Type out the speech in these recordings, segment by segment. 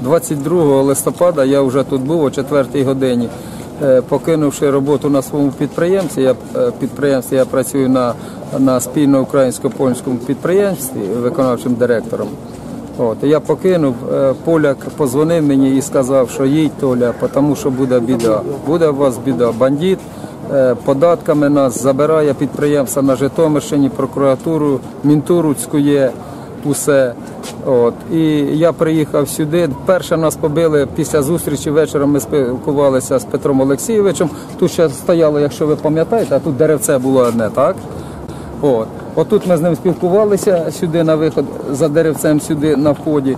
22 листопада я вже тут був о 4 годині. Е, Покинувши роботу на своєму підприємстві, я е, підприємстві я працюю на, на спільно українсько-польському підприємстві виконавчим директором. От, я покинув, е, поляк позвонив мені і сказав, що їдь Толя, тому що буде біда. Буде у вас біда. Бандит податками нас забирає підприємства на Житомирщині, прокуратуру, мінтуру цькує усе. От. І я приїхав сюди. Перше нас побили після зустрічі вечором. Ми спілкувалися з Петром Олексійовичем. Тут ще стояло, якщо ви пам'ятаєте, а тут деревце було одне, так? От. Отут ми з ним спілкувалися сюди на виход, за деревцем сюди на вході.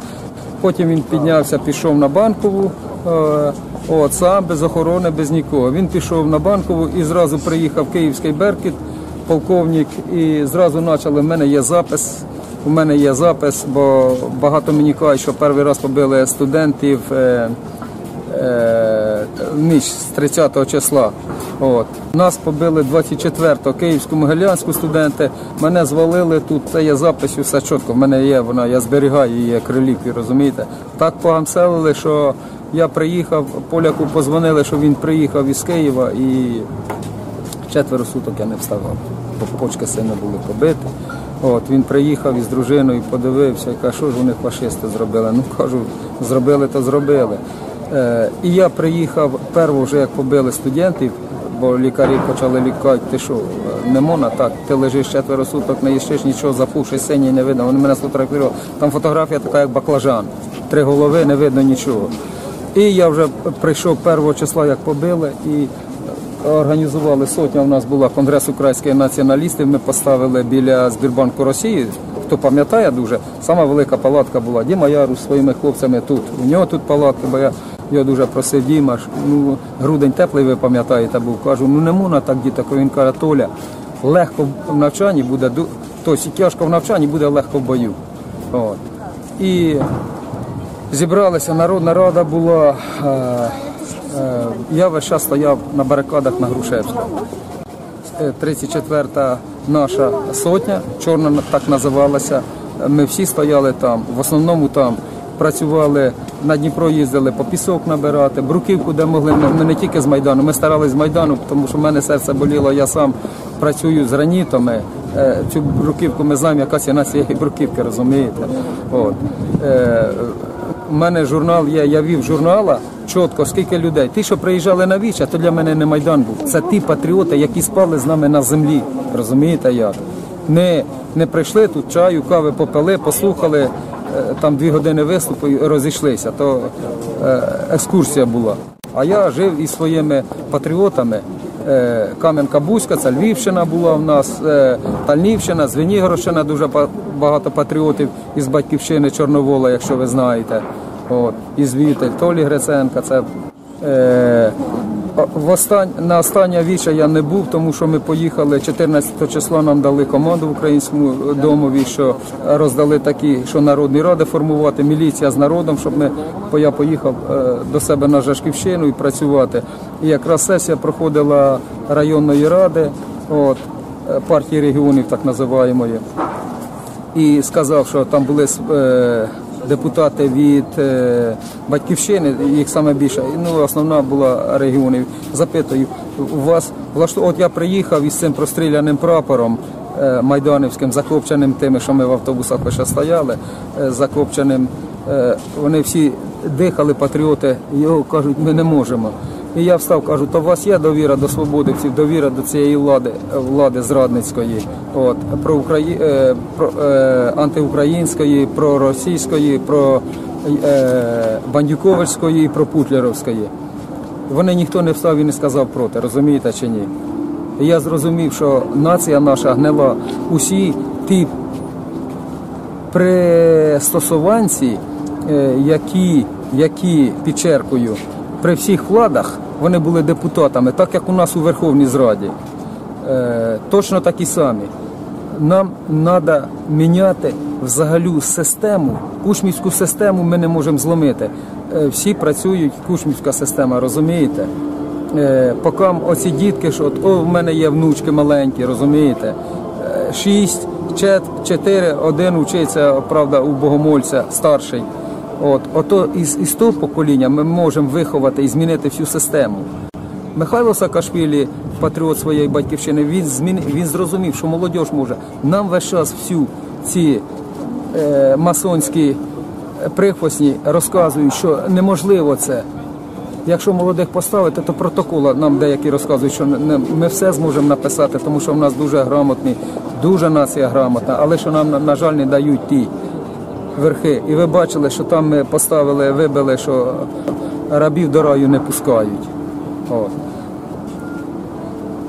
Потім він піднявся, пішов на банкову. е, От, сам без охорони, без нікого. Він пішов на банкову і зразу приїхав київський Беркіт, полковник, і зразу почали. В мене є запис. У мене є запис, бо багато мені кажуть, що перший раз побили студентів е, е, ніч з 30 числа. От. Нас побили 24-го Київську Могилянську студенти. Мене звалили тут. Це є запис, все чітко. В мене є вона, я зберігаю її як реліквію, розумієте? Так погамселили, що я приїхав, поляку позвонили, що він приїхав із Києва і четверо суток я не вставав, почки сильно були побиті. От, він приїхав із дружиною, подивився і каже, що ж вони фашисти зробили. Ну кажу, зробили, то зробили. Е, і я приїхав перво, вже як побили студентів, бо лікарі почали лікати, ти що, не можна так, ти лежиш четверо суток, не їстиш нічого, запухши синій не видно. Вони мене сфотографували. Там фотографія така, як баклажан. Три голови, не видно нічого. І я вже прийшов першого числа, як побили, і організували сотня. У нас була конгрес українських націоналістів. Ми поставили біля Збірбанку Росії. Хто пам'ятає дуже, сама велика палатка була. Діма Яру з своїми хлопцями тут. У нього тут палатка, бо я його дуже просив Діма. Ну, грудень теплий, ви пам'ятаєте, був. Кажу, ну не можна так діток. Він каже, Толя, легко в навчанні буде, тобто тяжко в навчанні буде легко в бою. От. І Зібралися, народна рада була. Е, е, Я весь час стояв на барикадах на Грушевську. Е, 34-та наша сотня, чорна так називалася. Ми всі стояли там. В основному там працювали на Дніпро, їздили по пісок набирати, бруківку, де могли. Ми, ми не тільки з Майдану. Ми старались з Майдану, тому що в мене серце боліло. Я сам працюю з гранітами. Е, Цю бруківку ми знаємо, яка ціна цієї бруківки, розумієте? От. Е, у мене журнал є, я вів журнала чітко, скільки людей. Ті, що приїжджали на віч, а то для мене не Майдан був. Це ті патріоти, які спали з нами на землі. Розумієте як? Не, не прийшли тут чаю, кави попили, послухали, е, там дві години виступу і розійшлися. То е, екскурсія була. А я жив із своїми патріотами. Е, Кам'янка-Бузька, це Львівщина була в нас, Тальнівщина, Звенігородщина, дуже багато патріотів із батьківщини Чорновола, якщо ви знаєте. От, із Вітель, Толі Гриценка. Це, е, в остань, на останнє віча я не був, тому що ми поїхали 14 числа. Нам дали команду в українському домові, що роздали такі, що народні ради формувати, міліція з народом, щоб ми бо я поїхав е, до себе на Жашківщину і працювати. І якраз сесія проходила районної ради, от е, партії регіонів, так називаємо. І сказав, що там були е, депутати від е, батьківщини, їх саме більше. Ну, основна була регіонів. Запитую, у вас влашту... От я приїхав із цим простріляним прапором е, майданівським, закопченим тими, що ми в автобусах ще стояли, е, закопченим. Вони всі дихали, патріоти, його кажуть, ми не можемо. І я встав, кажу, то у вас є довіра до свободівців, довіра до цієї влади, влади зрадницької, от, про, Украї... е, про е, антиукраїнської, про російської, про е, бандюковицької і про путлеровської. Вони ніхто не встав і не сказав проти, розумієте чи ні? І я зрозумів, що нація наша гнила усі ті пристосуванці, е, які, які підчеркую, при всіх владах вони були депутатами, так як у нас у Верховній Зраді. Е, Точно такі самі. Нам треба міняти взагалі систему. Кушмівську систему ми не можемо зломити. Е, Всі працюють, кушмівська система, розумієте? Е, Поки оці дітки, що от, о, в мене є внучки маленькі, розумієте? Шість, чет, чотири, один учиться, правда, у богомольця старший. От, ото із, із того покоління ми можемо виховати і змінити всю систему. Михайло Саакашвілі, патріот своєї батьківщини, він змін, він зрозумів, що молодь може. Нам весь час всю ці е, масонські прихвостні розказують, що неможливо це. Якщо молодих поставити, то протокола нам деякі розказують, що ми все зможемо написати, тому що в нас дуже грамотний, дуже нація грамотна, але що нам, на- на жаль, не дають ті верхи. І ви бачили, що там ми поставили, вибили, що рабів до раю не пускають. От.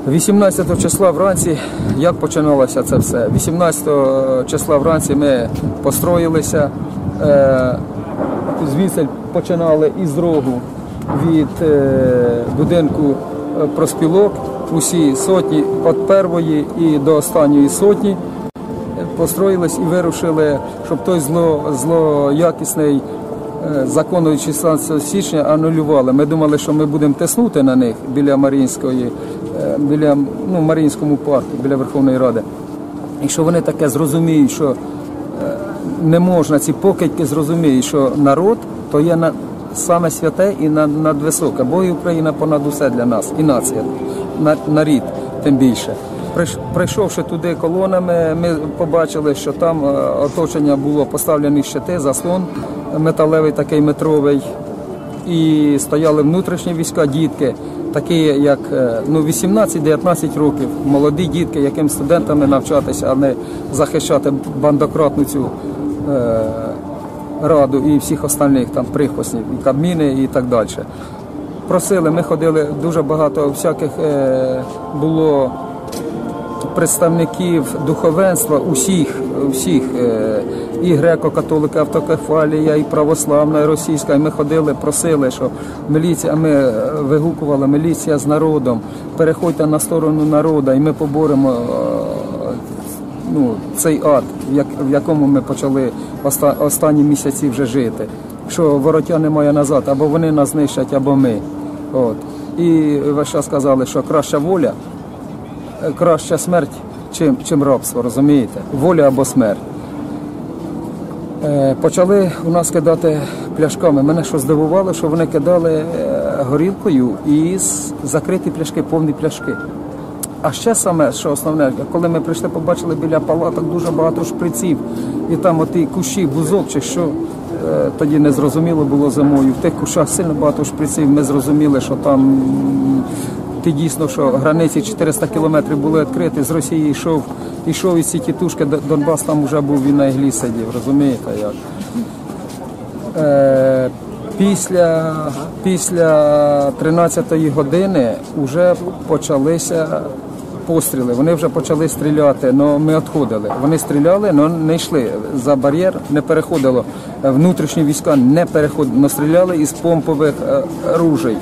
18 числа вранці, як починалося це все? 18 числа вранці ми построїлися, е, звідси починали із рогу від е, будинку е, проспілок, усі сотні від першої і до останньої сотні построїлись і вирушили, щоб той зло, злоякісний е, закон від 16 січня анулювали. Ми думали, що ми будемо тиснути на них біля Маріїнської, е, біля ну, Маріїнському парку, біля Верховної Ради. І що вони таке зрозуміють, що е, не можна, ці покидьки зрозуміють, що народ то є на саме святе і на- надвисоке. Бо і Україна понад усе для нас, і нація, на, нарід тим більше. Прийшовши туди колонами, ми побачили, що там е, оточення було поставлені щити, заслон металевий, такий метровий, і стояли внутрішні війська, дітки, такі як е, ну, 18-19 років, молоді дітки, яким студентами навчатися, а не захищати бандократну цю е, раду і всіх остальних там прихвостнів, і кабміни і так далі. Просили, ми ходили дуже багато всяких е, було представників духовенства усіх, усіх е, і греко-католика, автокефалія, і православна, і російська. І ми ходили, просили, що міліція, ми е, вигукували міліція з народом, переходьте на сторону народу, і ми поборемо е, ну, цей ад, в, якому ми почали оста, останні місяці вже жити. Що вороття немає назад, або вони нас знищать, або ми. От. І весь час сказали, що краща воля краща смерть, чим, чим рабство, розумієте? Воля або смерть. Е, Почали у нас кидати пляшками. Мене що здивувало, що вони кидали е, горілкою і закриті пляшки, повні пляшки. А ще саме, що основне, коли ми прийшли, побачили біля палаток дуже багато шприців, і там оті кущі, бузок чи що, е, тоді не зрозуміло було зимою. В тих кущах сильно багато шприців. Ми зрозуміли, що там ти дійсно, що границі 400 кілометрів були відкриті, з Росії йшов, йшов із ці тітушки, Донбас там вже був, він на іглі сидів, розумієте як? Е, Після, після 13-ї години вже почалися постріли. Вони вже почали стріляти, але ми відходили. Вони стріляли, але не йшли за бар'єр, не переходило. Внутрішні війська не переходили, але стріляли із помпових е, ружей.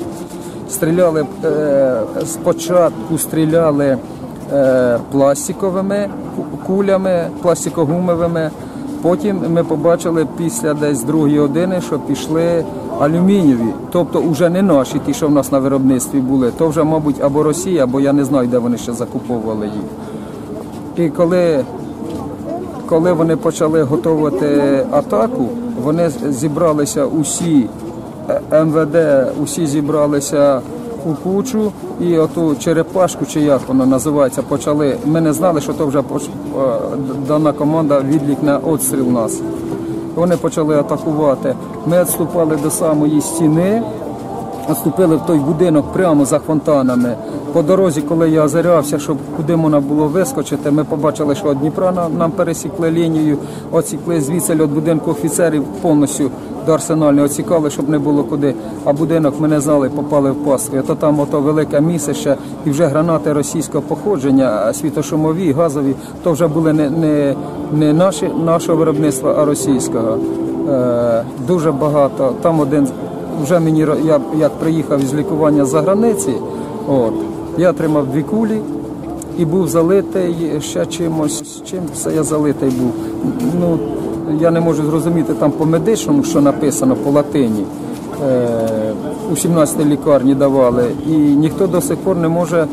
Стріляли е, спочатку стріляли е, пластиковими кулями, пластикогумовими. Потім ми побачили після десь другої години, що пішли алюмінієві, тобто вже не наші, ті, що в нас на виробництві були, то вже, мабуть, або Росія, або я не знаю, де вони ще закуповували їх. І коли, коли вони почали готувати атаку, вони зібралися усі МВД, усі зібралися у кучу і оту черепашку, чи як вона називається, почали. Ми не знали, що то вже е, дана команда відлік на отстріл нас. Вони почали атакувати. Ми відступали до самої стіни, Вступили в той будинок прямо за фонтанами. По дорозі, коли я озирався, щоб куди можна було вискочити, ми побачили, що від Дніпра нам, нам пересікли лінію, оцікли звідси від будинку офіцерів повністю до арсенальної, оцікали, щоб не було куди. А будинок ми не знали, попали в пастку. То там ото велике місище, і вже гранати російського походження, світошумові, газові, то вже були не, не, не наші, нашого виробництва, а російського. Е, дуже багато. Там один вже мені я як приїхав із лікування за границі, от я отримав дві кулі і був залитий ще чимось. Чим це я залитий був? Ну я не можу зрозуміти там по медичному, що написано по латині. е, у 17-й лікарні давали, і ніхто до сих пор не може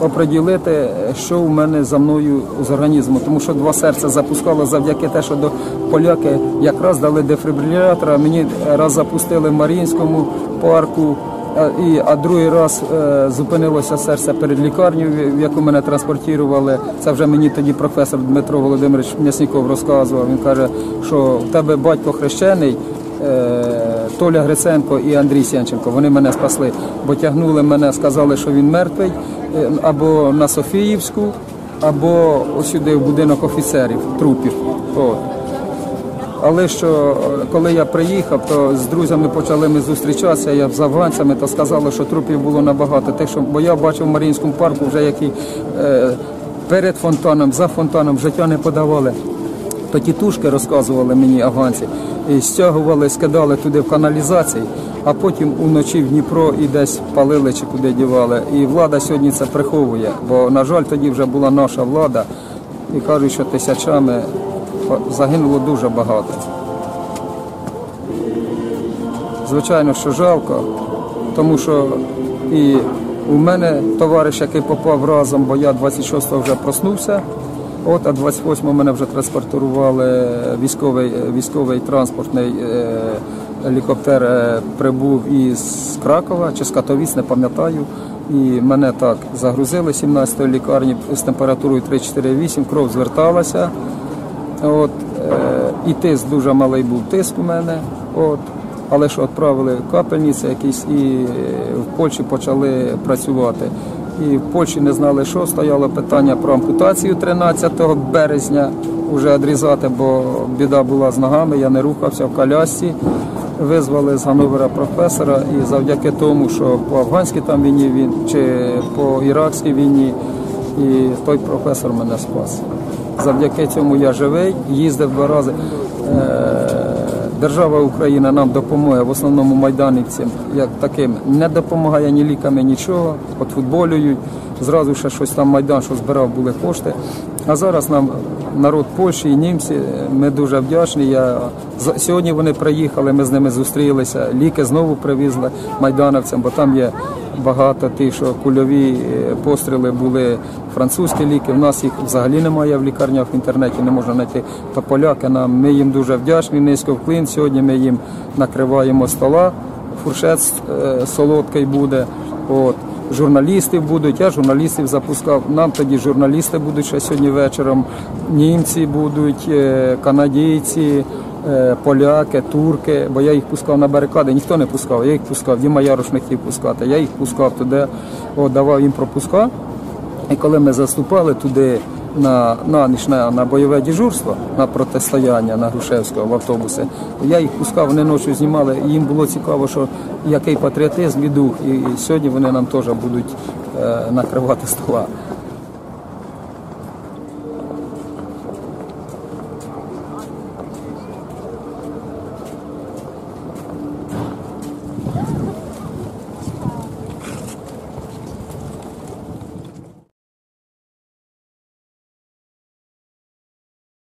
оприділити, що у мене за мною з організму, тому що два серця запускало завдяки те, що до поляки якраз дали дефібрилятора. Мені раз запустили в Маріїнському парку. А, другий раз е, зупинилося серце перед лікарнею, в- в яку мене транспортували. Це вже мені тоді професор Дмитро Володимирович М'ясніков розказував. Він каже, що в тебе батько хрещений, е, Толя Гриценко і Андрій Сянченко. Вони мене спасли, бо тягнули мене, сказали, що він мертвий, е, або на Софіївську, або сюди в будинок офіцерів, трупів. От. Але що е, коли я приїхав, то з друзями почали ми зустрічатися я з афганцями, то сказали, що трупів було набагато. Те, що, бо я бачив в Маріїнському парку, вже який е, перед фонтаном, за фонтаном життя не подавали. То тітушки розказували мені афганці, і стягували, скидали туди в каналізації, а потім уночі в Дніпро і десь палили чи куди дівали. І влада сьогодні це приховує, бо, на жаль, тоді вже була наша влада, і кажуть, що тисячами загинуло дуже багато. Звичайно, що жалко, тому що і у мене товариш, який попав разом, бо я 26-го вже проснувся. От, а 28-го мене вже транспортували військовий, військовий транспортний е, гелікоптер е, прибув із Кракова чи з Катовіць, не пам'ятаю. І мене так загрузили 17-ї лікарні з температурою 3-4-8, кров зверталася. От, е, і тиск дуже малий був тиск у мене. От, але що відправили в капельниці якісь і е, в Польщі почали працювати. І в Польщі не знали, що стояло питання про ампутацію 13 березня вже відрізати, бо біда була з ногами, я не рухався в колясці. Визвали з Гановера професора, і завдяки тому, що по афганській там війні він чи по іракській війні, і той професор мене спас. Завдяки цьому я живий, їздив два рази. Держава Україна нам допомагає в основному майданівцям, як таким не допомагає ні ліками, нічого. От футболюють. Зразу ще щось там майдан, що збирав, були кошти. А зараз нам народ Польщі і німці, ми дуже вдячні. Я сьогодні вони приїхали, ми з ними зустрілися. Ліки знову привезли майдановцям, бо там є багато тих, що кульові е, постріли були французькі ліки. У нас їх взагалі немає в лікарнях в інтернеті, не можна знайти. То поляки нам ми їм дуже вдячні. Низько вклин. Сьогодні ми їм накриваємо стола. Фуршет е, солодкий буде. От. Журналісти будуть, я журналістів запускав. Нам тоді журналісти будуть ще сьогодні вечором. Німці будуть, е, канадійці, е, поляки, турки, бо я їх пускав на барикади, ніхто не пускав, я їх пускав, Діма Ярош не хотів пускати, я їх пускав туди, от, давав їм пропуска. І коли ми заступали туди на, на ніч на, на бойове дежурство, на протистояння на Грушевського в автобусі, я їх пускав, вони ночі знімали, і їм було цікаво, що який патріотизм і дух. І, і сьогодні вони нам теж будуть е, накривати стола.